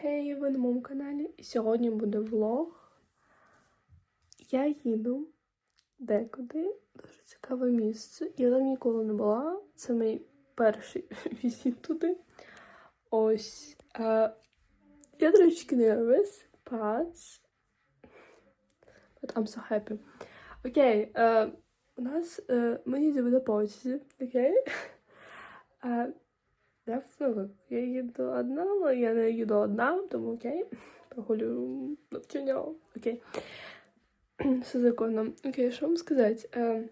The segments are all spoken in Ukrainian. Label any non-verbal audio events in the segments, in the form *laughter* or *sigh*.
Хей, ви на моєму каналі. І сьогодні буде влог. Я їду декуди. Дуже цікаве місце. Я там ніколи не була. Це мій перший *laughs* візит туди. Ось. Е, я трошечки nervous, but... but I'm so happy. Окей, е, у нас е, ми їдемо потязі, окей? Е, я, ну, как, я їду одна, але я не їду одна, тому окей. Прогулюю навчання. Окей. *clears throat* Все законно. Окей, що вам сказати? Е,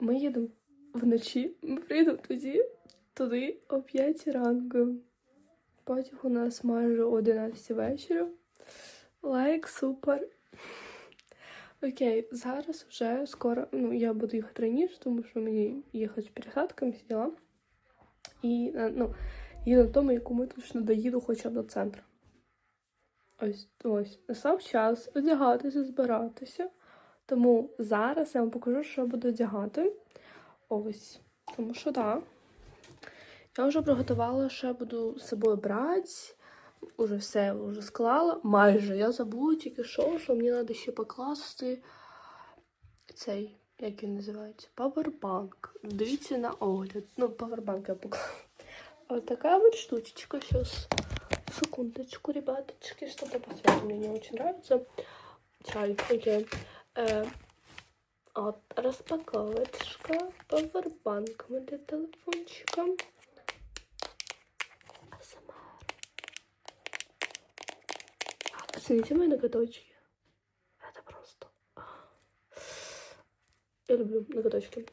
ми їдемо вночі. Ми приїдемо тоді, туди о 5 ранку. Потяг у нас майже о 11 вечора. Лайк, супер. Окей, зараз вже скоро, ну, я буду їхати раніше, тому що мені їхати з пересадками всі діла. І е, ну, їду на тому, яку ми точно доїду хоча б до центру. Ось ось. Настав час одягатися, збиратися. Тому зараз я вам покажу, що я буду одягати. Ось. Тому що так. Я вже приготувала, що я буду з собою брати. Уже все вже склала. Майже. Я забула тільки що, що мені треба ще покласти цей, як він називається, павербанк. Дивіться на огляд. Ну, павербанк я поклала. Вот такая вот штучечка сейчас. Секундочку, ребяточки, что-то по цвету мне не очень нравится. Чай, окей. Э, вот, распаковочка, павербанк для телефончика. АСМР. Оцените мои ноготочки. Я люблю ноготочки.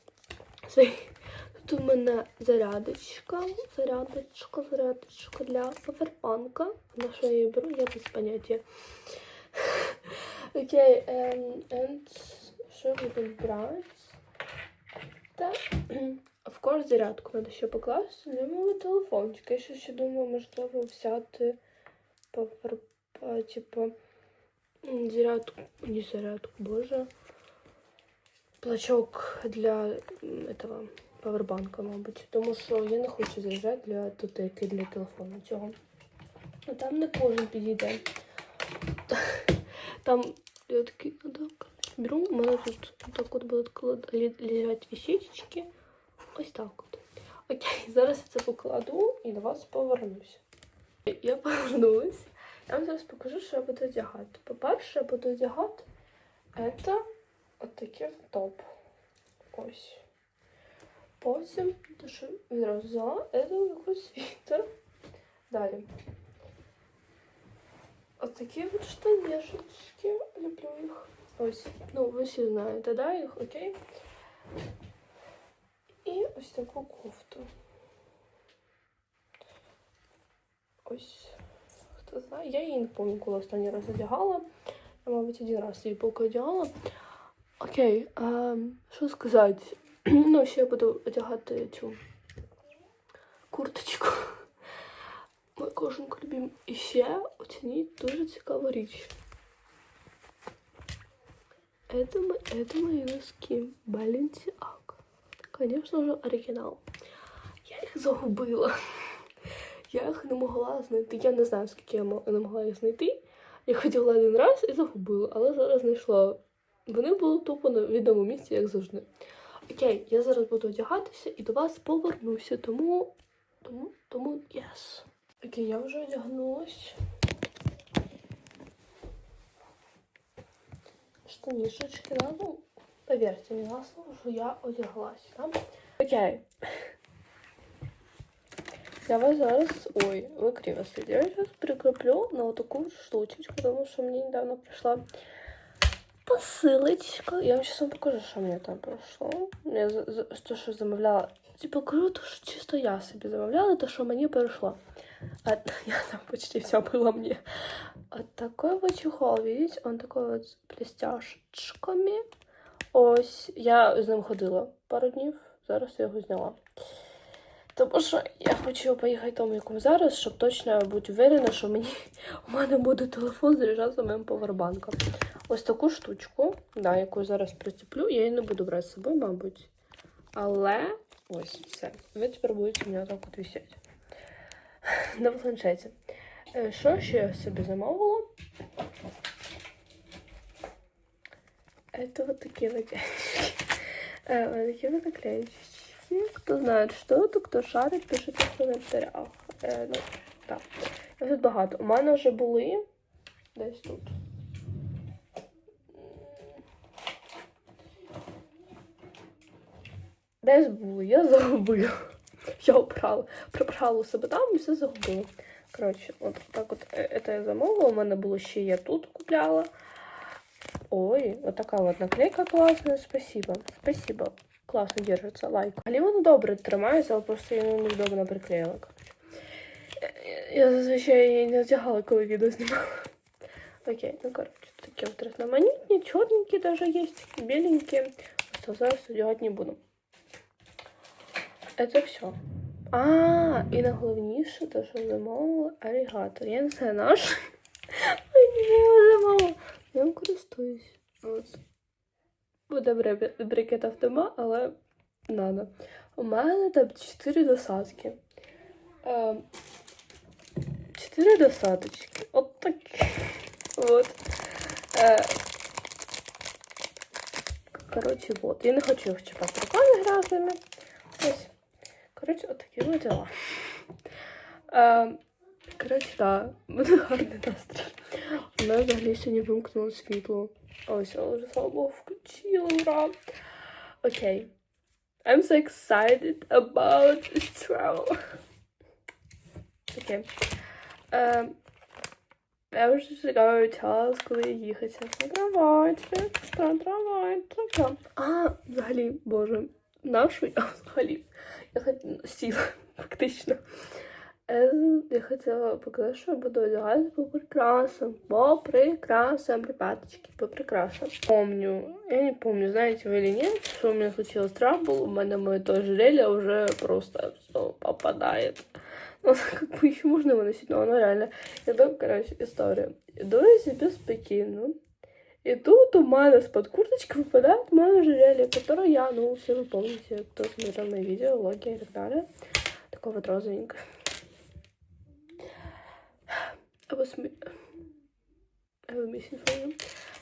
Свои. Тут у мене зарядочка, зарядочка, зарядочка для павербанка. На що я її беру, я без поняття. Окей, ем, and що будемо брати? Та, в кожну зарядку треба ще покласти для мого телефончика. Я ще, ще думаю, можливо, взяти павер, типу, зарядку, не зарядку, боже. Плачок для этого павербанка, мабуть. Тому що я не хочу заряджати для тутейки, для телефону цього. А там не кожен підійде. Там я такий, ну да, беру, у мене тут так от будуть лежать вещички. Ось так от. Окей, зараз я це покладу і до вас повернуся. Я повернулась. Я вам зараз покажу, що я буду одягати. По-перше, я буду одягати це от топ. Ось. Потім, що відразу взяла, це якийсь світер. Далі. Ось такі от штанішечки. Люблю їх. Ось. Ну, ви всі знаєте, да, їх, окей? І ось таку кофту. Ось. Хто знає? Я її не пам'ятаю, коли останній раз одягала. Я, мабуть, один раз її поки одягала. Окей, ем, що сказати? *clears throat* Ну, ще я буду одягати цю курточку. Мой кожанку любим. І ще оцініть дуже цікаву річ. Это, это мои носки Balenciaga. Конечно же, оригінал. Я їх загубила. *laughs* Я їх не могла знайти. Я не знаю, скільки я не могла їх знайти. Я хотіла один раз і загубила, але зараз знайшла. Вони були тупо на відомому місці, як завжди. Окей, я зараз буду одягатися і до вас повернуся, тому. Тому, тому, yes. Окей, я вже одягнулась. Штанішечки, да? Ну, поверьте мені на слово, що я одяглась, да? Окей. Я вас зараз... Ой, ви криво сидите. Я зараз прикреплю на таку штучечку, тому що мені недавно прийшла посилочка. Я вам сейчас вам покажу, що мені там прийшло. Я то, що замовляла. Типу, кажу, то, що чисто я собі замовляла, то, що мені прийшло. А *laughs* я там почти все было мне. Вот такой вот чехол, видите? Он такой вот с блестяшечками. Ось, я з ним ходила пару днів, зараз я його зняла. Тому що я хочу поїхати тому, якому зараз, щоб точно бути уверена, що мені *laughs* у мене буде телефон заряджатися моїм повербанком Ось таку штучку, да, яку я зараз прицеплю, я її не буду брати з собою, мабуть. Але ось все. Ви тепер будете у мене так от висіти. На планшеті. Е, Що ще я собі замовила? Это вот такие наклеечки. Э, вот такие вот наклеечки. Кто знает, что это, кто шарить, пишите в коментарях. Е, ну, так. Я тут багато. У мене вже були десь тут. Десь були, я загубила. *laughs* Я обрала, прибрала у себе там і все загубила. Коротше, от так от е, це я замовила. У мене було ще я тут купляла. Ой, вот такая вот наклейка классная, спасибо. Спасибо. Классно держится, лайк. Але воно добре тримається, але просто я неудобно приклеїла. коротше. Е, Я зазвичай її не одягала, коли відео знімала. Окей, ну короче, такі от різноманітні, чорненькі даже есть, беленькі. Просто зараз одягати не буду. Это все. А, і найголовніше, те, що замовила алігатор. Я не знаю наш. *laughs* Я його замовила. Я ним користуюсь. От. Буде брикет автома, але надо. У мене там 4 досадки. Е, 4 досадочки. От так. От. Е, коротше, вот. Я не хочу їх чіпати руками грязными. Ось. Коротше, от такі от діла. Е, коротше, так, буде гарний настрій. У нас взагалі сьогодні вимкнуло світло. Ось, але вже слава Богу, включила, ура. Окей. I'm so excited about this travel. Окей. Е, я вже чекаю час, коли їхати. Трамвайчик, трамвайчик. А, взагалі, боже, нашу я взагалі. Я хоч сіла, *laughs* фактично. Е, Я хотіла показати, що я буду одягати по прикрасам. По прикрасам, ребяточки, по прикрасам. Помню, я не помню, знаете вы или нет, что у меня случилось трабл, у меня мое то ожерелье уже просто все попадает. *laughs* Ну, как бы еще можно его носить, но оно реально... Иду, короче, история. Иду я себе спокойно. И тут у меня с-под курточки выпадает мое ожерелье, которое я, ну, все вы помните, кто смотрел мои видео, влоги и так далее. Такое вот розовенькое. I was missing from.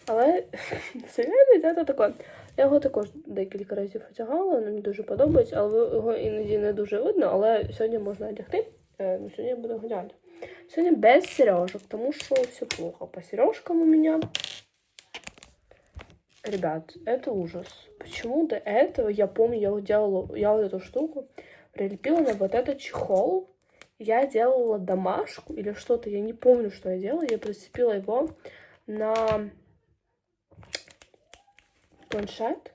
Але *laughs* серйозно це таке. Я його також декілька разів одягала, мені дуже подобається, але його іноді не дуже видно, але сьогодні можна одягти. Е, Сьогодні я буду одягати. Сьогодні без сережок, тому що все плохо. По сережкам у меня. Ребят, это ужас. Почему до этого, я помню, я вот делала, я вот эту штуку прилепила на вот этот чехол. Я делала домашку или что-то, я не помню, что я делала. Я прицепила его на планшет.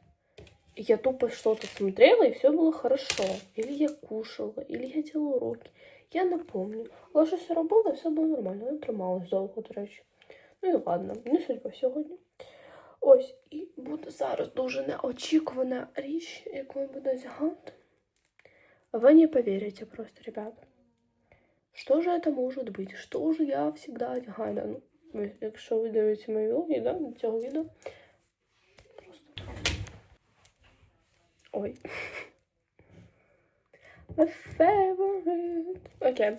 И я тупо что-то смотрела, и все было хорошо. Или я кушала, или я делала уроки. Я не помню. Але що все робила, все було нормально. Я трималась довго, до речі. Ну і ладно, не судьба сьогодні. Ось, і буде зараз дуже неочікувана річ, яку я буду одягати. Вы не поверите просто, ребята. Что же это может быть? Что же я всегда одягаю? Ну, ви- якщо ви дивитеся мої влоги, да, до цього відео. Просто. Ой. *laughs* My favorite. Окей.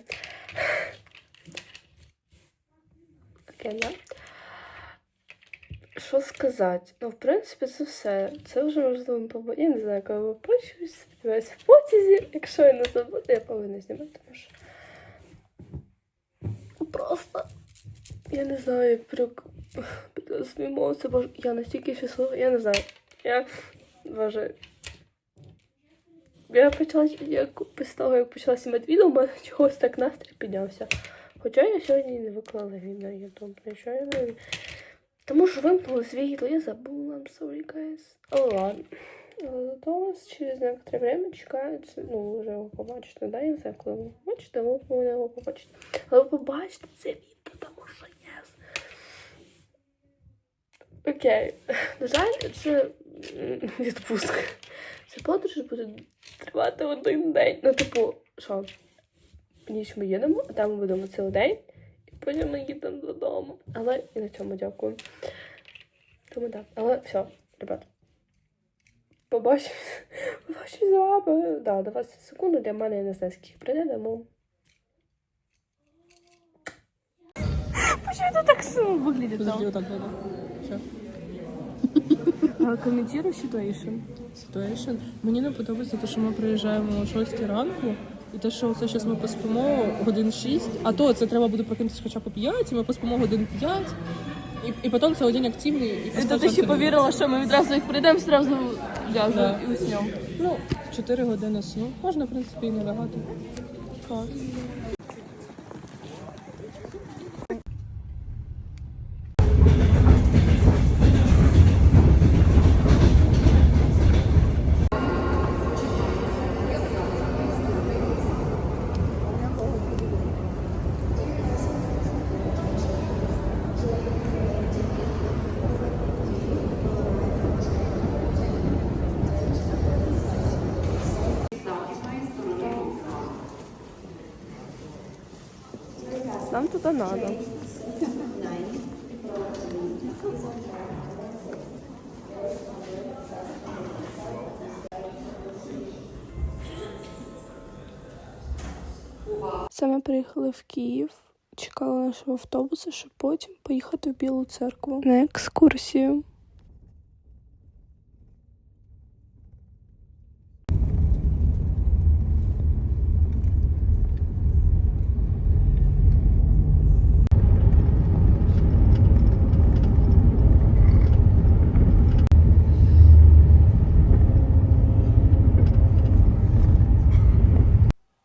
Окей, да. Що сказати? Ну, в принципі, це все. Це вже можливо побо... Я не знаю, коли ви почуєш, сподіваюся, в потязі. Якщо я не забуду, я повинна знімати, тому що просто я не знаю, як прик... емоції, боже, я настільки щаслива, я не знаю. Я боже. Я почала, як після того, як почала знімати відео, у мене чогось так настрій піднявся. Хоча я сьогодні не виклала відео на YouTube, нічого я не... Тому що вимкнули світло, я забула, I'm sorry, guys. Але ладно. Зато вас через некоторое время чекають, ну, вже його побачите, да, я не коли ви побачите, ви повинні його побачити. Але ви побачите це відео, тому що yes. Окей. На жаль, це відпустка. Ця подорож буде тривати один день. Ну, типу, що? Ніч ми їдемо, а там ми будемо цілий день. І потім ми їдемо додому. Але і на цьому дякую. Тому так. Але все, ребят. Побачимось. *laughs* Побачимось з вами. Да, 20 секунд для мене я не знаю, скільки прийде, тому. почему это так сумно выглядит Подожди, там? вот так было. Що? А, Комментируй ситуацию. Situation. Мені не подобається те, що ми приїжджаємо о 6 ранку, і те, що це зараз ми поспимо годин 6, а то це треба буде прокинутися хоча б 5, і ми поспимо годин 5, і, і потім цей день активний. І і то ти ще повірила, що ми відразу їх прийдемо, зразу ляжемо Да. і уснемо. Ну, 4 години сну. Можна, в принципі, і не лягати. Так. Нам надо. Це приїхали в Київ, чекали нашого автобуса, щоб потім поїхати в Білу церкву на екскурсію.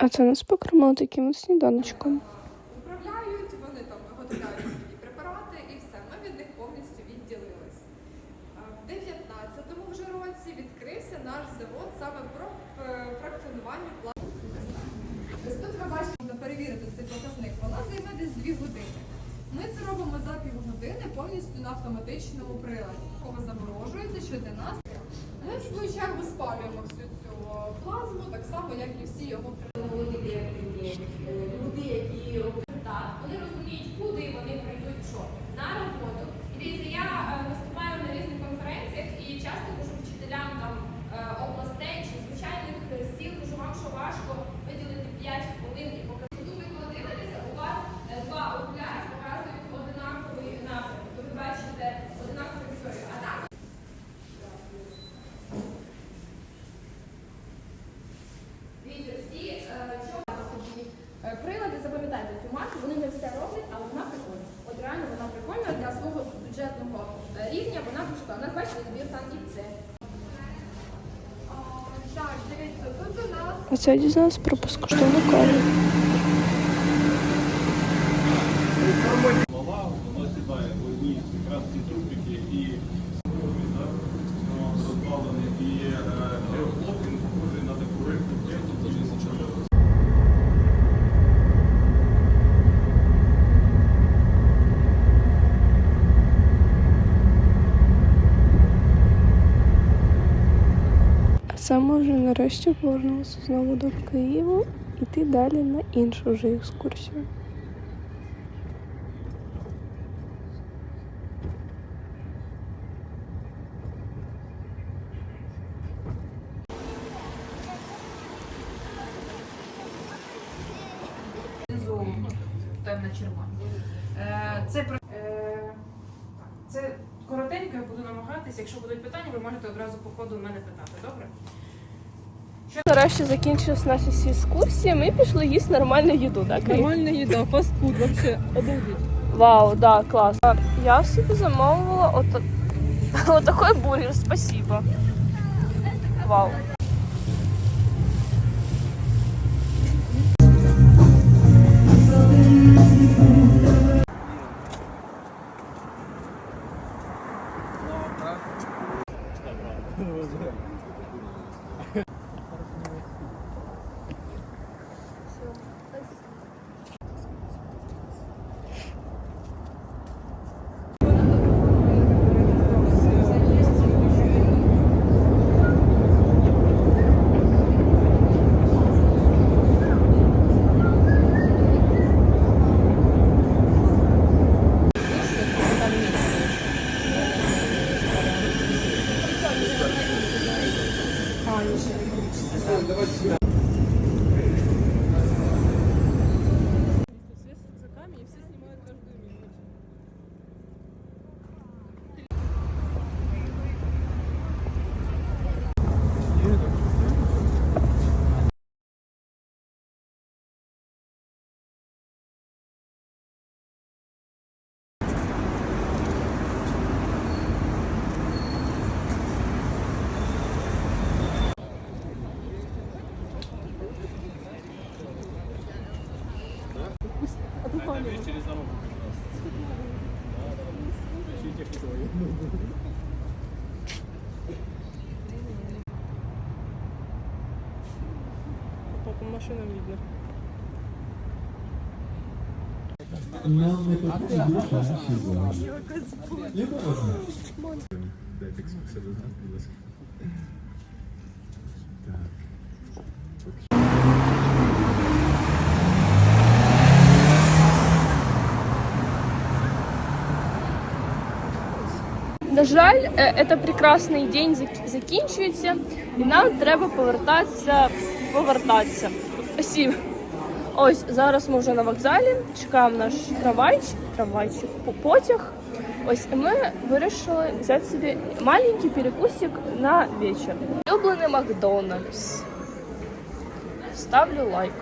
А це нас покормили таким от сніданочком. Управляють, вони там виготовляють такі препарати і все. Ми від них повністю відділились. В 19-му вже році відкрився наш завод саме про е, фракціонування пластику. Ось тут ви бачите, можна перевірити цей показник. Вона займе десь 2 години. Ми це робимо за півгодини повністю на автоматичному приладі. Кого заморожується, що для нас. Ми в свою чергу спалюємо всю цю плазму, так само, як і всі його люди, які роблять так, вони розуміють, куди вони прийдуть що на роботу. І дивіться, я е, виступаю на різних конференціях і часто кажу вчителям там е, областей чи звичайних е, сіл, кажу вам, що важко виділити 5 хвилин і показати. Тут ви коли дивитеся, у вас е, два окуляри показують одинаковий напрямок. Ви бачите одинакову історію. А так Дивіться, всі е, чого собі е, прилади, запам'ятайте цю марку, вони не все роблять, але вона прикольна. От реально вона прикольна для свого бюджетного е, рівня, вона дуже У нас бачите, дві санки це. Так, дивіться, тут у це дізналась про безкоштовну каву. Мала, сідає в одній якраз ці трубики і да, ну, розбавлений, і е, геофлот, він похожий на таку рибку, яку дуже зачарували. А це ми вже нарешті повернулася знову до Києва іти далі на іншу вже екскурсію. знизу темна червона. Е, Це про- е, це коротенько я буду намагатися. Якщо будуть питання, ви можете одразу по ходу в мене питати. Добре? Нарешті закінчилась наші всі екскурсії, ми пішли їсти нормальну їду, так? Крім? Нормальна їда, фастфуд, вообще, обалдеть. Вау, да, клас. Я собі замовила от, *laughs* отакий бургер, спасибо. Вау. машинам видно. Нам не потрібно більше наші зони. Не можна. Дайте себе знати, будь ласка. Так. На жаль, е, це прекрасний день зак- закінчується, і нам треба повертатися, повертатися. Спасибо. Ось зараз ми вже на вокзалі, чекаємо наш трамвайч, трамвайчик, потяг. Ось і ми вирішили взяти собі маленький перекусик на вечір. Улюблений Макдональдс. Ставлю лайк.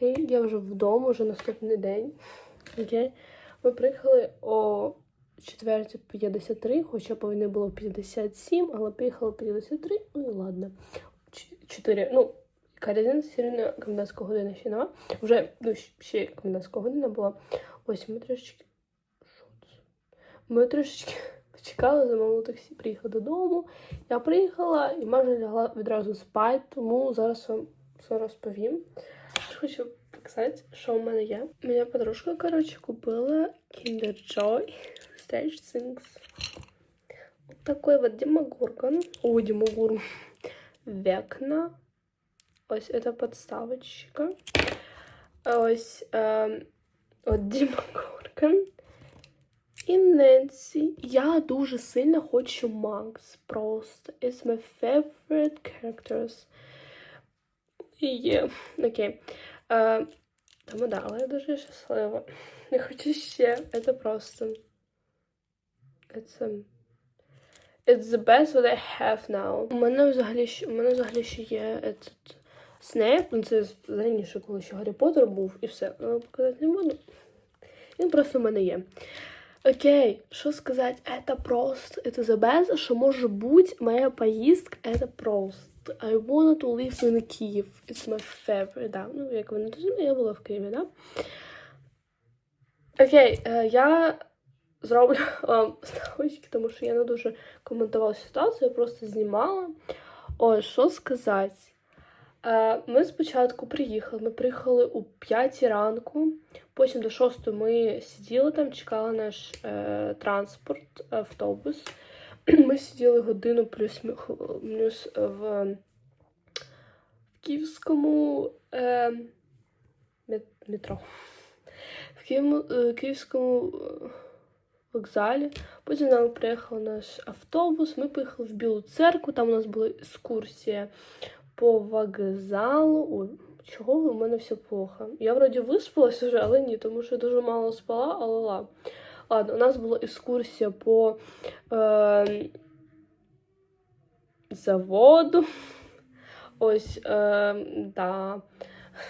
Гей, я вже вдома, вже наступний день. Окей. Ми приїхали о 4.53, хоча повинні було 57, але приїхали 53, ну і ладно. 4, ну, яка все одно комендантська година ще нема. Вже, ну, ще комендантська година була. Ось ми трішечки. Що це? Ми трішечки *laughs* почекали, замовили таксі, приїхали додому. Я приїхала і майже лягла відразу спати, тому зараз вам все розповім. Хочу показати, що в мене є. Моя подружка, коротше, купила Kinder Joy Stage Things. Вот такой вот Демогоргон. О, Демогоргон. Векна. Ось это подставочка. Ось ем, от Демогоргон. І Ненсі. Я дуже сильно хочу Макс. Просто. It's my favorite characters. І є. Окей. Е, тому да, але я дуже щаслива. Не хочу ще. Це просто. It's, it's the best what I have now. У мене взагалі ще, у мене взагалі ще є этот Снейп. Ну, це з- раніше, коли ще Гаррі Поттер був, і все. Але показати не буду. Він просто в мене є. Окей, що сказати? Это просто, это the best, що може бути моя поїздка, это просто. I wanted to live in Kyiv. It's my favorite, да. Ну, як ви не розумієте, я була в Києві, да? Окей, е, я зроблю *laughs* ставочки, тому що я не дуже коментувала ситуацію, я просто знімала. Ось, що сказати. Е, Ми спочатку приїхали. Ми приїхали у 5 ранку, потім до 6 ми сиділи там, чекали наш е, транспорт, автобус. *clears throat* Ми сиділи годину плюс-мінус в, в Київському е, метро. В Києву, е, Київському е, вокзалі. Потім нам приїхав наш автобус. Ми поїхали в Білу церкву. Там у нас була екскурсія по вокзалу. Ой, чого у мене все плохо? Я вроді виспалась вже, але ні, тому що я дуже мало спала, але ладно. Ладно, у нас була екскурсія по е, заводу. Ось, е, да.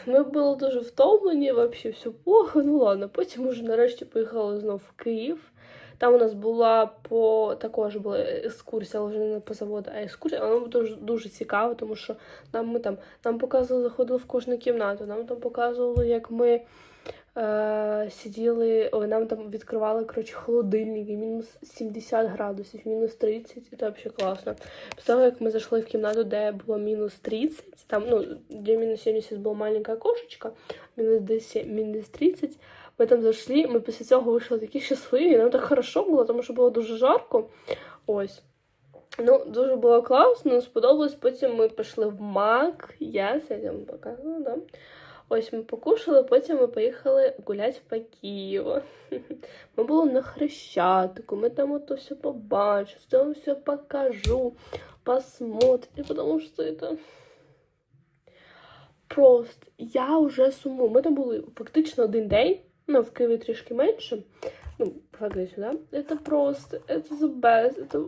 Ми були дуже втомлені, взагалі все плохо. Ну ладно, потім уже нарешті поїхали знов в Київ. Там у нас була по також була екскурсія, але вже не по заводу, а екскурсія. Була дуже, дуже цікава, тому що нам ми там нам показували, заходили в кожну кімнату, нам там показували, як ми е, сиділи, ой, нам там відкривали коротше, холодильники, мінус 70 градусів, мінус 30, і це взагалі класно. Після того, як ми зайшли в кімнату, де було мінус 30, там, ну, де мінус 70 була маленька кошечка, мінус 10, мінус 30, ми там зайшли, ми після цього вийшли такі щасливі, і нам так хорошо було, тому що було дуже жарко. Ось. Ну, дуже було класно, сподобалось. Потім ми пішли в Мак. Я я вам показувала, да? Ось ми покушали, потім ми поїхали гуляти по Києву. Ми були на Хрещатику, ми там ото все побачили, там все покажу, посмотрим, тому що це просто я вже сумую. Ми там були фактично один день, ну, в Києві трішки менше. Ну, фактично, да? Це просто, це the best, це...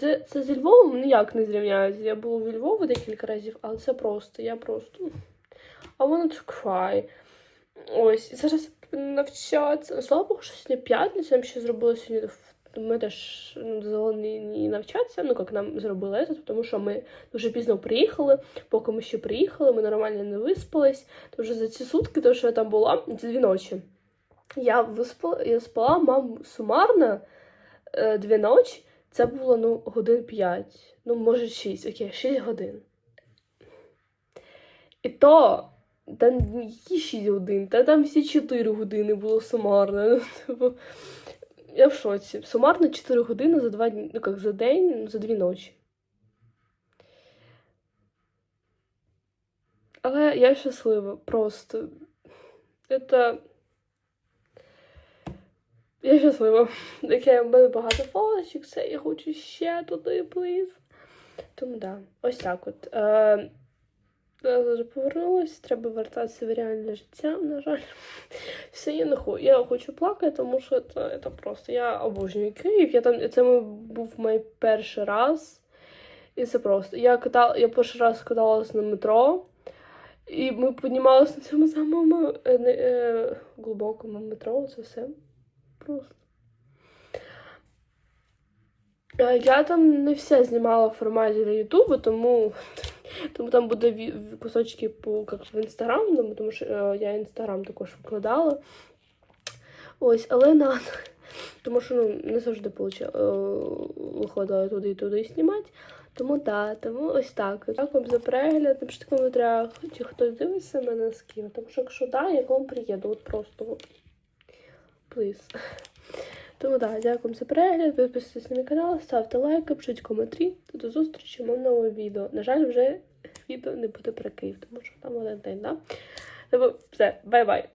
Це, це зі Львовом ніяк не зрівняється. Я була в Львові декілька разів, але це просто, я просто. I wanna to cry. Ось, і зараз навчатися. Слава Богу, що сьогодні п'ятниця, нам ще зробили сьогодні Ми теж ну, дозволені навчатися, ну як нам зробили це, тому що ми дуже пізно приїхали. Поки ми ще приїхали, ми нормально не виспались. Тому за ці сутки, то що я там була, ці дві ночі. Я виспала, я спала, мам, сумарно е, дві ночі. Це було ну, годин 5, ну, може 6, окей, 6 годин. І то там які 6 годин, та там всі 4 години було сумарно. Ну, типу, я в шоці. Сумарно 4 години за два дні, ну як за день, ну, за дві ночі. Але я щаслива, просто. Это... Я щаслива. Таке в мене багато фоточок, все, я хочу ще туди, плиз. Тому да, ось так от. Е, я вже повернулася, треба вертатися в реальне життя, на жаль. Все, я не хочу. Я хочу плакати, тому що це, це просто. Я обожнюю Київ. Я там, це був мій перший раз. І це просто. Я катала, я перший раз каталась на метро. І ми піднімалися на цьому самому е, е, глибокому метро. Це все просто. Я там не все знімала в форматі для Ютубу, тому, *laughs* тому там буде кусочки по як в інстаграм, тому- що е, я інстаграм також викладала. Ось, але надо. *laughs* Тому що ну, не завжди е, виходила туди і туди знімати. Тому так, тому ось так. Дякую вам за перегляд. Напишіть в коментарях, чи хтось дивиться мене з ким. Тому що якщо так, я к вам приїду. От просто. Please. *laughs* Тому так, дякую за перегляд. Підписуйтесь на мій канал, ставте лайки, пишіть коментарі. До зустрічі в новому відео. На жаль, вже відео не буде про Київ, тому що там один день, да? Тому все, бай-бай.